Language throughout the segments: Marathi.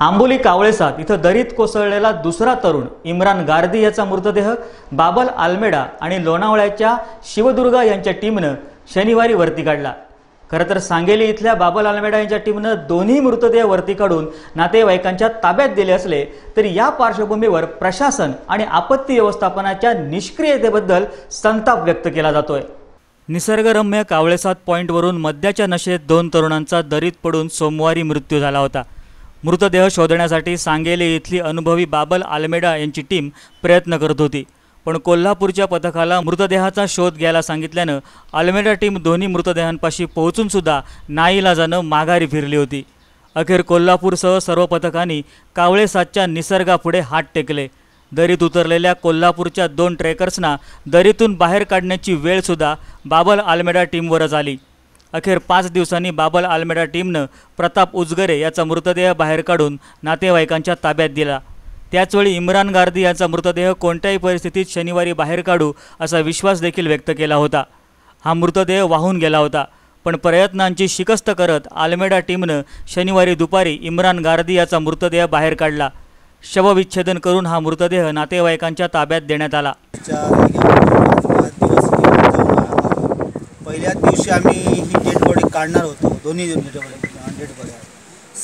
आंबोली कावळेसात इथं दरीत कोसळलेला दुसरा तरुण इम्रान गार्दी याचा मृतदेह बाबल आल्मेडा आणि लोणावळ्याच्या शिवदुर्गा यांच्या टीमनं शनिवारी वरती काढला. खरं तर सांगेली इथल्या बाबल आल्मेडा यांच्या टीमनं दोन्ही मृतदेह वरती काढून नातेवाईकांच्या ताब्यात दिले असले तरी या पार्श्वभूमीवर प्रशासन आणि आपत्ती व्यवस्थापनाच्या निष्क्रियतेबद्दल संताप व्यक्त केला जातोय. निसर्गरम्य कावळेसात पॉईंटवरून मद्याच्या नशेत दोन तरुणांचा दरीत पडून सोमवारी मृत्यू झाला होता. मृतदेह शोधण्यासाठी सांगेले इथली अनुभवी बाबल आल्मेडा यांची टीम प्रयत्न करत होती. पण कोल्हापूरच्या पथकाला मृतदेहाचा शोध घ्यायला सांगितल्यानं आल्मेडा टीम दोन्ही मृतदेहांपाशी पोहोचूनसुद्धा नाईलाजानं माघारी फिरली होती. अखेर कोल्हापूरसह सर्व पथकांनी कावळेसातच्या निसर्गापुढे हात टेकले. दरीत उतरलेल्या कोल्हापूरच्या दोन ट्रेकर्सना दरीतून बाहेर काढण्याची वेळसुद्धा बाबल आल्मेडा टीमवरच आली. अखेर पाच दिवसांनी बाबल आल्मेडा टीमनं प्रताप उजगरे याचा मृतदेह बाहेर काढून नातेवाईकांच्या ताब्यात दिला. त्याचवेळी इम्रान गार्दी याचा मृतदेह कोणत्याही परिस्थितीत शनिवारी बाहेर काढू असा विश्वास देखील व्यक्त केला होता. हा मृतदेह वाहून गेला होता पण प्रयत्नांची शिकस्त करत आल्मेडा टीमनं शनिवारी दुपारी इम्रान गार्दी याचा मृतदेह बाहेर काढला. शवविच्छेदन करून हा मृतदेह नातेवाईकांच्या ताब्यात देण्यात आला च्या जागेवर पाच दिवस घेऊन जाऊन आलो. पहिल्याच दिवशी आम्ही ही डेड बॉडी काढणार होतो. दोन्ही डेड बॉडी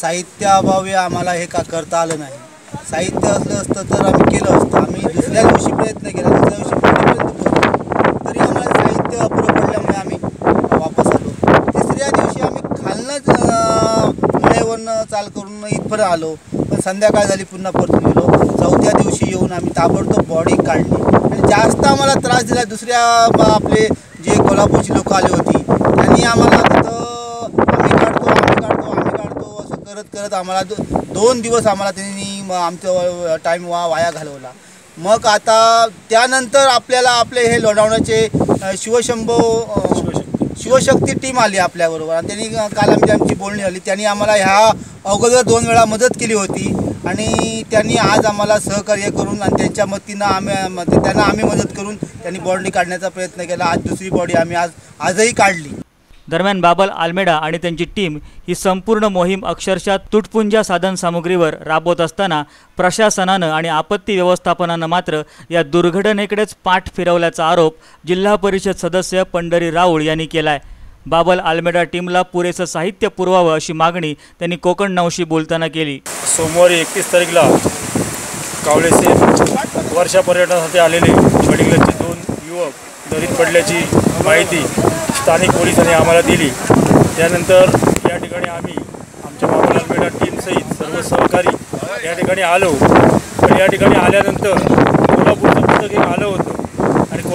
साहित्याअभावी आम्हाला हे का करता आलं नाही. साहित्य असलं असतं तर आम्ही केलं असतं. आम्ही दुसऱ्या दिवशी प्रयत्न केला दुसऱ्या दिवशी पोहोचलो तरी आम्हाला साहित्य अपुरं पडल्यामुळे आम्ही वापस आलो. तिसऱ्या दिवशी आम्ही खालनंच मळेवरनं चाल करून इथपर्यंत आलो. पण संध्याकाळ झाली पुन्हा परतून गेलो. चौथ्या दिवशी येऊन आम्ही ताबडतोब बॉडी काढली. आणि जास्त आम्हाला त्रास दिला. दुसऱ्या आपले जे कोल्हापूरची लोक आली होती त्यांनी आम्हाला तिथं आम्ही काढतो आम्ही काढतो आम्ही काढतो असं करत करत आम्हाला दो दोन दिवस आम्हाला त्यांनी आमचं टाईम वा वाया घालवला. मग आता त्यानंतर आपल्याला आपले हे लोणावळ्याचे अ, शिवशंभो शिवशक्ती. टीम आली आपल्याबरोबर. आणि त्यांनी काल आमची आमची बोलणी झाली. त्यांनी आम्हाला ह्या अगोदर दोन वेळा मदत केली होती. आणि त्यांनी आज आम्हाला सहकार्य करून आणि त्यांच्या मतीनं आम्ही त्यांना आम्ही मदत करून त्यांनी बॉडी काढण्याचा प्रयत्न केला. आज दुसरी बॉडी आम्ही आज आजही काढली. दरम्यान बाबल आल्मेडा आणि त्यांची टीम ही संपूर्ण मोहीम अक्षरशः तुटपुंजा साधनसामुग्रीवर राबवत असताना प्रशासनानं आणि आपत्ती व्यवस्थापनानं मात्र या दुर्घटनेकडेच पाठ फिरवल्याचा आरोप जिल्हा परिषद सदस्य पंढरी राऊळ यांनी केला आहे बाबल आल्मेडा टीमला पुरेसं साहित्य पुरवावं अशी मागणी त्यांनी कोकण नवशी बोलताना केली. सोमवारी एकतीस तारीखला कावळेचे वर्षा पर्यटनासाठी आलेले वडिलांचे दोन युवक दरीत पडल्याची माहिती स्थानिक पोलिसांनी आम्हाला दिली. त्यानंतर या ठिकाणी आम्ही आमच्या बाबालालपेठा टीमसहित सर्व सहकारी या ठिकाणी आलो. पण या ठिकाणी आल्यानंतर कोल्हापूरचं पथक एक आलं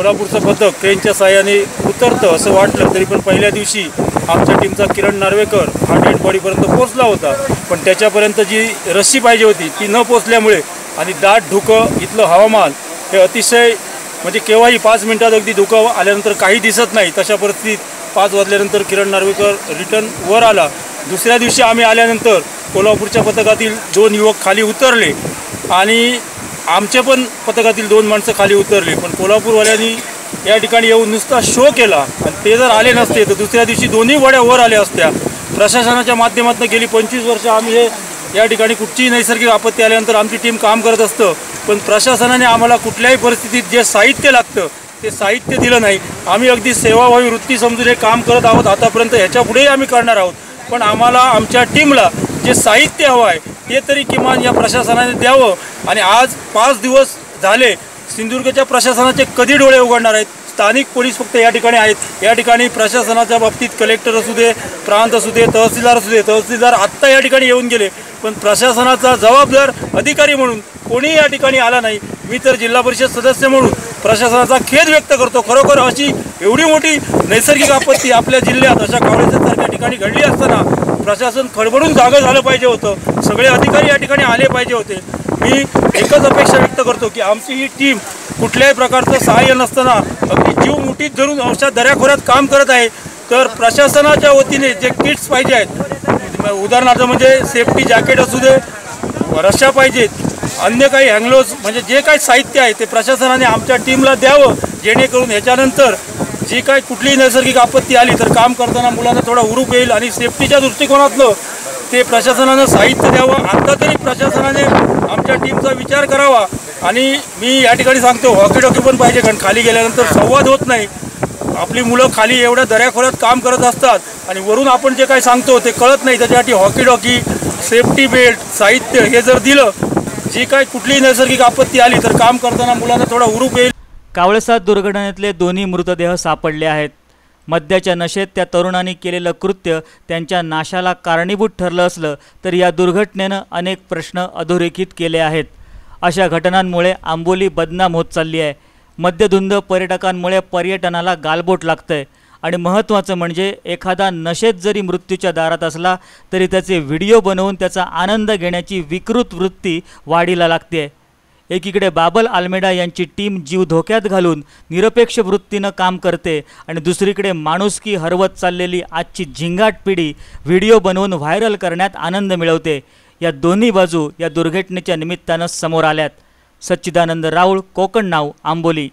सोलापूरचं कोल्हापूरचं पथक ट्रेनच्या साह्याने उतरतं असं वाटलं तरी पण पहिल्या दिवशी आमच्या टीमचा किरण नार्वेकर हा डेड बॉडीपर्यंत पोचला होता. पण त्याच्यापर्यंत जी रस्सी पाहिजे होती ती न पोचल्यामुळे आणि दाट धुकं इथलं हवामान हे अतिशय म्हणजे केव्हाही पाच मिनिटात अगदी धुकं आल्यानंतर काही दिसत नाही. तशा परिस्थितीत पाच वाजल्यानंतर किरण नार्वेकर रिटर्न वर आला. दुसऱ्या दिवशी आम्ही आल्यानंतर कोल्हापूरच्या पथकातील दोन युवक खाली उतरले आणि आमचे पण पथकातील दोन माणसं खाली उतरली पण कोल्हापूरवाल्यांनी या ठिकाणी येऊन नुसता शो केला. आणि ते जर आले नसते तर दुसऱ्या दिवशी दोन्ही वड्या वर आल्या असत्या. प्रशासनाच्या माध्यमातून गेली पंचवीस वर्ष आम्ही हे या ठिकाणी कुठचीही नैसर्गिक आपत्ती आल्यानंतर आमची टीम काम करत असतं. पण प्रशासनाने आम्हाला कुठल्याही परिस्थितीत जे साहित्य लागतं ते साहित्य दिलं नाही. आम्ही अगदी सेवाभावी वृत्ती समजून हे काम करत आहोत आतापर्यंत. ह्याच्या पुढेही आम्ही करणार आहोत. पण आम्हाला आमच्या टीमला जे साहित्य हवं आहे ते तरी किमान या प्रशासनाने द्यावं. आणि आज पाच दिवस झाले सिंधुदुर्गच्या प्रशासनाचे कधी डोळे उघडणार आहेत? स्थानिक पोलीस फक्त या ठिकाणी आहेत. या ठिकाणी प्रशासनाच्या बाबतीत कलेक्टर असू दे प्रांत असू दे तहसीलदार असू दे तहसीलदार आत्ता या ठिकाणी येऊन गेले. पण प्रशासनाचा जबाबदार अधिकारी म्हणून कोणीही या ठिकाणी आला नाही. मी तर जिल्हा परिषद सदस्य म्हणून प्रशासनाचा खेद व्यक्त करतो. खरोखर अशी एवढी मोठी नैसर्गिक आपत्ती आपल्या जिल्ह्यात अशा कावळेसारख्या ठिकाणी घडली असताना प्रशासन खडबडून जागं झालं पाहिजे होतं. सगळे अधिकारी या ठिकाणी आले पाहिजे होते. मी एकच अपेक्षा व्यक्त करतो की आमची ही टीम कुठल्याही प्रकारचं सहाय्य नसताना अगदी जीव मुठीत धरून अशा दऱ्याखोऱ्यात काम करत आहे तर प्रशासनाच्या वतीने जे किट्स पाहिजे आहेत उदाहरणार्थ म्हणजे सेफ्टी जॅकेट असू दे रश्या पाहिजेत अन्य काही हँगलोज म्हणजे जे काही साहित्य आहे ते प्रशासनाने आमच्या टीमला द्यावं जेणेकरून ह्याच्यानंतर जी काय कुठलीही नैसर्गिक आपत्ती आली तर काम करताना मुलांना थोडा हुरूप येईल आणि सेफ्टीच्या दृष्टिकोनातलं ते प्रशासनानं साहित्य द्यावं. आता तरी प्रशासनाने आमच्या टीमचा विचार करावा. आणि मी या ठिकाणी सांगतो हॉकी डॉकी पण पाहिजे कारण खाली गेल्यानंतर संवाद होत नाही. आपली मुलं खाली एवढ्या दऱ्याखोऱ्यात काम करत असतात आणि वरून आपण जे काही सांगतो ते कळत नाही. त्याच्यासाठी हॉकी डॉकी सेफ्टी बेल्ट साहित्य हे जर दिलं जी काय कुठलीही नैसर्गिक आपत्ती आली तर काम करताना मुलांना थोडा हुरूप येईल. कावळसात दुर्घटनेतले दोन्ही मृतदेह सापडले आहेत. मद्याच्या नशेत त्या तरुणांनी केलेलं कृत्य त्यांच्या नाशाला कारणीभूत ठरलं असलं तर या दुर्घटनेनं अनेक प्रश्न अधोरेखित केले आहेत. अशा घटनांमुळे आंबोली बदनाम होत चालली आहे. मद्यधुंद पर्यटकांमुळे पर्यटनाला गालबोट लागतं आहे आणि महत्त्वाचं म्हणजे एखादा नशेत जरी मृत्यूच्या दारात असला तरी त्याचे व्हिडिओ बनवून त्याचा आनंद घेण्याची विकृत वृत्ती वाढीला लागते आहे एकीकडे बाबल आल्मेडा यांची टीम जीव धोक्यात घालून निरपेक्ष वृत्तीनं काम करते आणि दुसरीकडे माणुसकी हरवत चाललेली आजची झिंगाट पिढी व्हिडिओ बनवून व्हायरल करण्यात आनंद मिळवते. या दोन्ही बाजू या दुर्घटनेच्या निमित्तानं समोर आल्यात. सच्चिदानंद राऊळ कोकण नाव आंबोली.